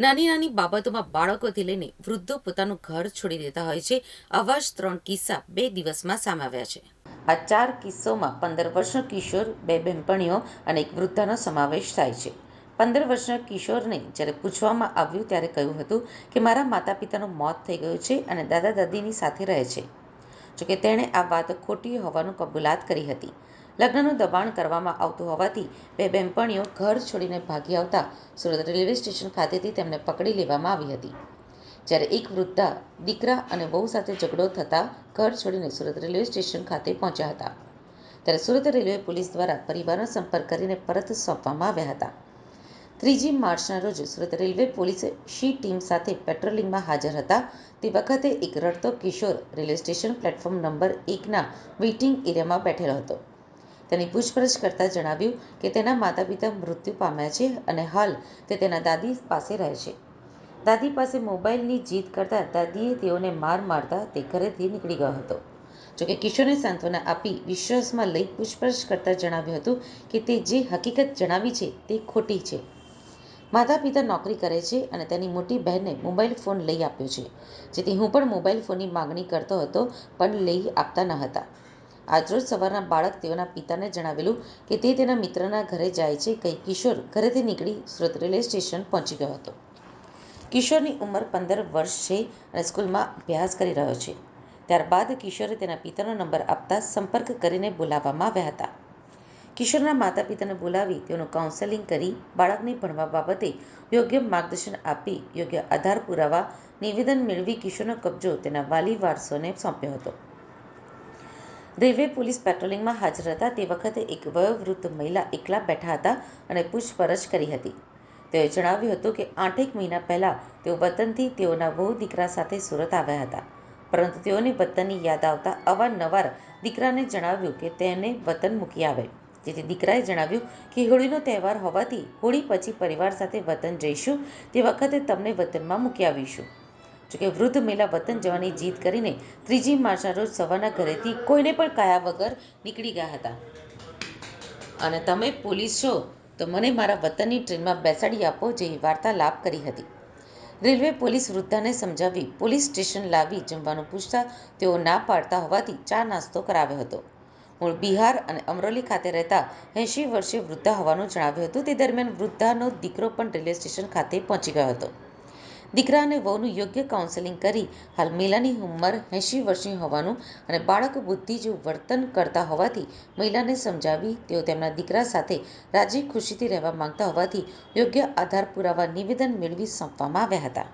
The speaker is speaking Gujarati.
નાની નાની બાબતોમાં બાળકોથી લઈને વૃદ્ધો પોતાનું ઘર છોડી દેતા હોય છે. આવા જ ત્રણ કિસ્સા બે દિવસમાં સામે છે. આ ચાર કિસ્સોમાં પંદર વર્ષનો કિશોર, બે બહેનપણીઓ અને એક વૃદ્ધાનો સમાવેશ થાય છે. પંદર વર્ષના કિશોરને જ્યારે પૂછવામાં આવ્યું ત્યારે કહ્યું હતું કે, મારા માતા પિતાનું મોત થઈ ગયું છે અને દાદા દાદીની સાથે રહે છે. જોકે તેણે આ વાત ખોટી હોવાનું કબૂલાત કરી હતી. લગ્નનું દબાણ કરવામાં આવતું હોવાથી બે બહેનપણીઓ ઘર છોડીને ભાગી આવતા સુરત રેલવે સ્ટેશન ખાતેથી તેમને પકડી લેવામાં આવી હતી. જ્યારે એક વૃદ્ધા, દીકરા અને વહુ સાથે ઝઘડો થતાં ઘર છોડીને સુરત રેલવે સ્ટેશન ખાતે પહોંચ્યા હતા. ત્યારે સુરત રેલવે પોલીસ દ્વારા પરિવારનો સંપર્ક કરીને પરત સોંપવામાં આવ્યા હતા. ત્રીજી માર્ચના રોજ સુરત રેલવે પોલીસે શી ટીમ સાથે પેટ્રોલિંગમાં હાજર હતા તે વખતે એક રડતો કિશોર રેલવે સ્ટેશન પ્લેટફોર્મ નંબર એકના વેઇટિંગ એરિયામાં બેઠેલો હતો. તેની પૂછપરછ કરતાં જણાવ્યું કે તેના માતા પિતા મૃત્યુ પામ્યા છે અને હાલ તે તેના દાદી પાસે રહે છે. દાદી પાસે મોબાઈલની જીદ કરતાં દાદીએ તેઓને માર મારતા તે ઘરેથી નીકળી ગયો હતો. જોકે કિશોરને સાંત્વના આપી વિશ્વાસમાં લઈ પૂછપરછ કરતાં જણાવ્યું હતું કે તે જે હકીકત જણાવી છે તે ખોટી છે. માતા પિતા નોકરી કરે છે અને તેની મોટી બહેનને મોબાઈલ ફોન લઈ આપ્યો છે. જેથી હું પણ મોબાઈલ ફોનની માગણી કરતો હતો પણ લઈ આપતા ન હતા. આજરોજ સવારના બાળક તેઓના પિતાને જણાવેલું કે તે તેના મિત્રના ઘરે જાય છે કહી કિશોર ઘરેથી નીકળી સુરત રેલવે સ્ટેશન પહોંચી ગયો હતો. કિશોરની ઉંમર પંદર વર્ષ છે અને સ્કૂલમાં અભ્યાસ કરી રહ્યો છે. ત્યારબાદ કિશોરે તેના પિતાનો નંબર આપતા સંપર્ક કરીને બોલાવવામાં આવ્યા હતા. કિશોરના માતા પિતાને બોલાવી તેઓનું કાઉન્સેલિંગ કરી બાળકને ભણવા બાબતે યોગ્ય માર્ગદર્શન આપી, યોગ્ય આધાર પુરાવા, નિવેદન મેળવી કિશોરનો કબજો તેના વાલી વારસોને સોંપ્યો હતો. રેલવે પોલીસ પેટ્રોલિંગમાં હાજર હતા. તે વખતે એક વયોવૃદ્ધ મહિલા એકલા બેઠા હતા અને પૂછપરછ કરી હતી. તેઓએ જણાવ્યું હતું કે આઠેક મહિના પહેલાં તેઓ વતનથી તેઓના વહુ દીકરા સાથે સુરત આવ્યા હતા. પરંતુ તેઓને વતનની યાદ આવતા અવારનવાર દીકરાને જણાવ્યું કે તેને વતન મૂકી આવે. જેથી દીકરાએ જણાવ્યું કે હોળીનો તહેવાર હોવાથી હોળી પછી પરિવાર સાથે વતન જઈશું. તે વખતે તમને વતનમાં મૂકી આવીશું. જોકે વૃદ્ધ મહિલા વતન જવાની જીદ કરીને ત્રીજી માર્ચના રોજ સવારના ઘરેથી કોઈને પણ કયા વગર નીકળી ગયા હતા. અને તમે પોલીસ છો, તો મને મારા વતનની ટ્રેનમાં બેસાડી આપો, જેવી વાર્તાલાપ કરી હતી. રેલવે પોલીસ વૃદ્ધાને સમજાવી પોલીસ સ્ટેશન લાવી જમવાનું પૂછતા તેઓ ના પાડતા હોવાથી ચા નાસ્તો કરાવ્યો હતો. મૂળ બિહાર અને અમરોલી ખાતે રહેતા એંશી વર્ષીય વૃદ્ધા હોવાનું જણાવ્યું હતું. તે દરમિયાન વૃદ્ધાનો દીકરો પણ રેલવે સ્ટેશન ખાતે પહોંચી ગયો હતો. દીકરા અને વહુનું યોગ્ય કાઉન્સેલિંગ કરી હાલ મહિલાની ઉંમર એંશી વર્ષની હોવાનું અને બાળક બુદ્ધિ જેવું વર્તન કરતા હોવાથી મહિલાને સમજાવી તેઓ તેમના દીકરા સાથે રાજી ખુશીથી રહેવા માંગતા હોવાથી યોગ્ય આધાર પુરાવા નિવેદન મેળવી સોંપવામાં આવ્યા હતા.